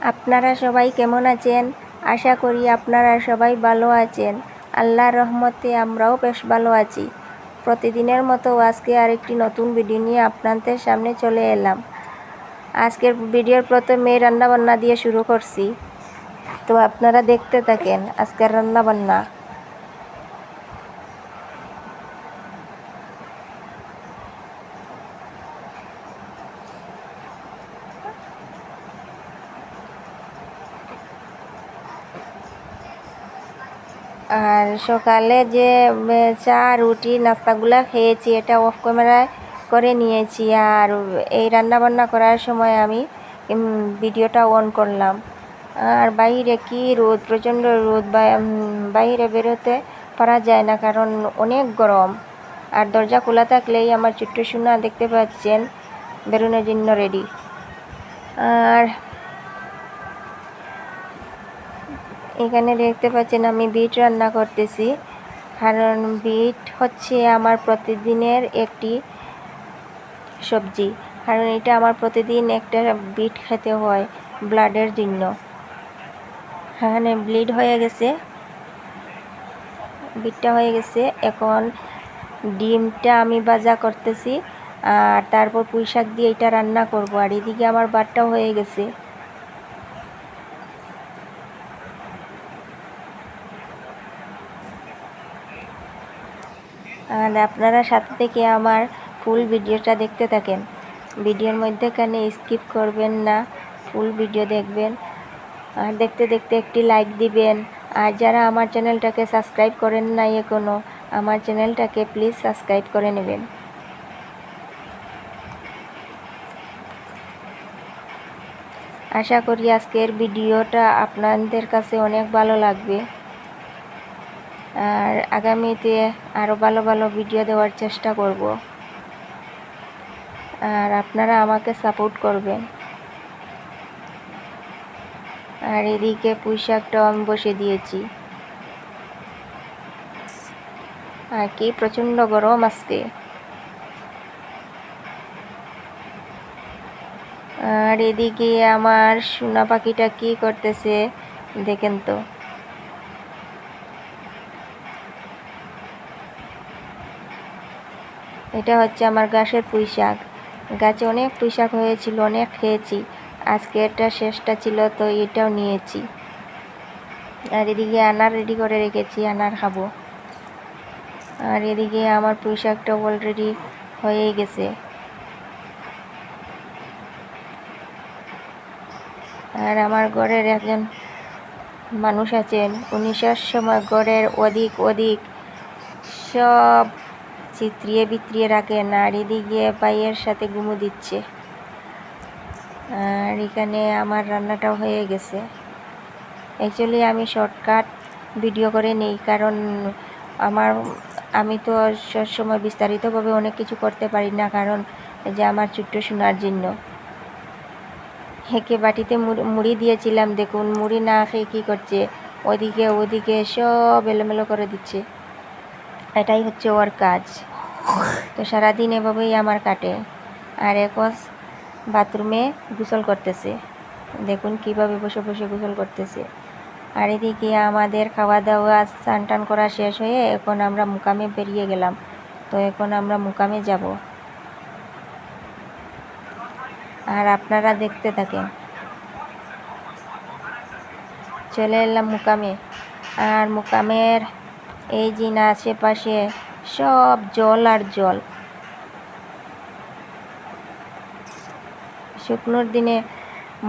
আপনারা সবাই কেমন আছেন? আশা করি আপনারা সবাই ভালো আছেন। আল্লাহর রহমতে আমরাও বেশ ভালো আছি। প্রতিদিনের মতো আজকে আরেকটি নতুন ভিডিও নিয়ে আপনাদের সামনে চলে এলাম। আজকের ভিডিওর প্রথমে রান্নাবান্না দিয়ে শুরু করছি। তো আপনারা দেখতে থাকেন আজকের রান্নাবান্না। আর সকালে যে চা, রুটি, নাস্তাগুলা খেয়েছি, এটা অফ ক্যামেরায় করে নিয়েছি। আর এই রান্না বান্না করার সময় আমি ভিডিওটা অন করলাম। আর বাইরে কি রোদ, প্রচণ্ড রোদ বাইরে বেরোতে পারা যায় না, কারণ অনেক গরম। আর দরজা খোলা থাকলেই আমার ছোট্ট দেখতে পাচ্ছেন, বেরোনোর জন্য রেডি আর এখানে দেখতে পাচ্ছেন আমি বিট রান্না করতেছি। কারণ বিট হচ্ছে আমার প্রতিদিনের একটি সবজি। কারণ এটা আমার প্রতিদিন একটা বিট খেতে হয় ব্লাডের জন্য। এখানে ব্লিড হয়ে গেছে। বিটটা হয়ে গেছে। এখন ডিমটা আমি ভাজা করতেছি। আর তারপর পুঁই শাক দিয়ে এটা রান্না করব। আর এদিকে আমার ভাতটাও হয়ে গেছে। আর আপনারা সাথে থেকে আমার ফুল ভিডিওটা দেখতে থাকেন। ভিডিওর মধ্যে মধ্যেখানে স্কিপ করবেন না ফুল ভিডিও দেখবেন। আর দেখতে দেখতে একটি লাইক দিবেন। আর যারা আমার চ্যানেলটাকে সাবস্ক্রাইব করেন নাই এখনও আমার চ্যানেলটাকে প্লিজ সাবস্ক্রাইব করে নেবেন। আশা করি আজকের ভিডিওটা আপনাদের কাছে অনেক ভালো লাগবে। আর আগামীতে আরও ভালো ভালো ভিডিও দেওয়ার চেষ্টা করব। আর আপনারা আমাকে সাপোর্ট করবেন। আর এদিকে পুঁই শাকটাও আমি বসে দিয়েছি। আর কি প্রচণ্ড গরম আজকে। আর এদিকে আমার সোনা পাখিটা কি করতেছে দেখেন তো। এটা হচ্ছে আমার গাছের পুঁই শাক গাছে অনেক পুঁই শাক হয়েছিল, অনেক খেয়েছি। আজকে এটা শেষটা ছিল, তো এটাও নিয়েছি। আর এদিকে আনার রেডি করে রেখেছি, আনার খাব। আর এদিকে আমার পুঁই শাকটা অলরেডি হয়েই গেছে। আর আমার ঘরের একজন মানুষ আছেন, উনি সময় ঘরের অধিক অধিক সব চিত্রিয়ে বিত্রিয়ে রাখে আর এদিকে পাইয়ের সাথে গুমু দিচ্ছে। আর এখানে আমার রান্নাটাও হয়ে গেছে। অ্যাকচুয়ালি আমি শর্টকাট ভিডিও করে নেই, কারণ আমার, আমি তো সবসময় বিস্তারিতভাবে অনেক কিছু করতে পারি না, কারণ যে আমার ছোট্ট শোনার জন্য। হেঁকে বাটিতে মুড়ি দিয়েছিলাম, দেখুন, মুড়ি না খেয়ে কী করছে? ওদিকে ওদিকে সব এলোমেলো করে দিচ্ছে। এটাই হচ্ছে ওর কাজ। তো সারাদিন এভাবেই আমার কাটে। আর এখন বাথরুমে গোসল করতেছে। দেখুন কীভাবে বসে বসে গোসল করতেছে। আর এদিকে আমাদের খাওয়া দাওয়া স্নান টান করা শেষ হয়ে এখন আমরা মুকামে বেরিয়ে গেলাম। তো এখন আমরা মুকামে যাব। আর আপনারা দেখতে থাকেন। চলে এলাম মুকামে। আর মুকামের এই যে আশেপাশে সব জল আর জল। শুকনোর দিনে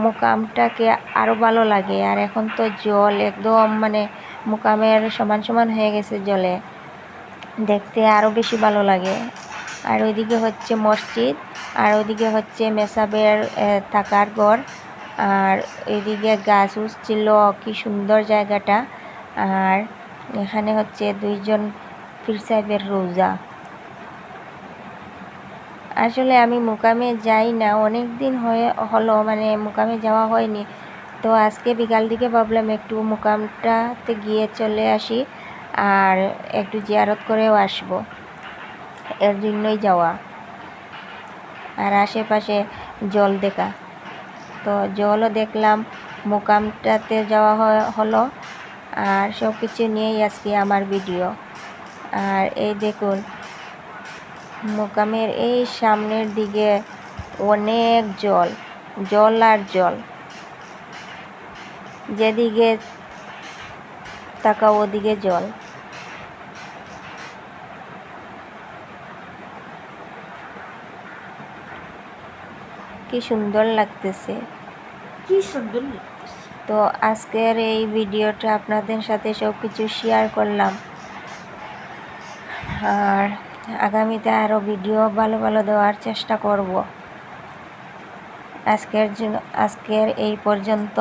মুকামটাকে আরও ভালো লাগে। আর এখন তো জল একদম মানে মুকামের সমান সমান হয়ে গেছে জলে। দেখতে আরও বেশি ভালো লাগে। আর ওইদিকে হচ্ছে মসজিদ, আর ওইদিকে হচ্ছে মেসাবের থাকার ঘর। আর এদিকে গাছ উছ ছিল কি সুন্দর জায়গাটা। আর এখানে হচ্ছে দুইজন পীর সাহেবের রোজা। আসলে আমি মুকামে যাই না অনেক দিন হয়ে হলো মানে মুকামে যাওয়া হয়নি। তো আজকে বিকাল দিকে ভাবলাম একটু মুকামটাতে গিয়ে চলে আসি আর একটু জিয়ারত করেও আসব। এর জন্যই যাওয়া। আর আশেপাশে জল দেখা। তো জলও দেখলাম, মোকামটাতে যাওয়া হলো। আর সব কিছু নিয়েই আজকে আমার ভিডিও আর এই দেখুন, মোকামের এই সামনের দিকে অনেক জল জল আর জল। যেদিকে তাকাও ওদিকে জল। কি সুন্দর লাগতেছে। কি সুন্দর। তো আজকের এই ভিডিওটা আপনাদের সাথে সব কিছু শেয়ার করলাম। আর আগামীতে আরও ভিডিও ভালো ভালো দেওয়ার চেষ্টা করব। আজকের আজকের এই পর্যন্ত।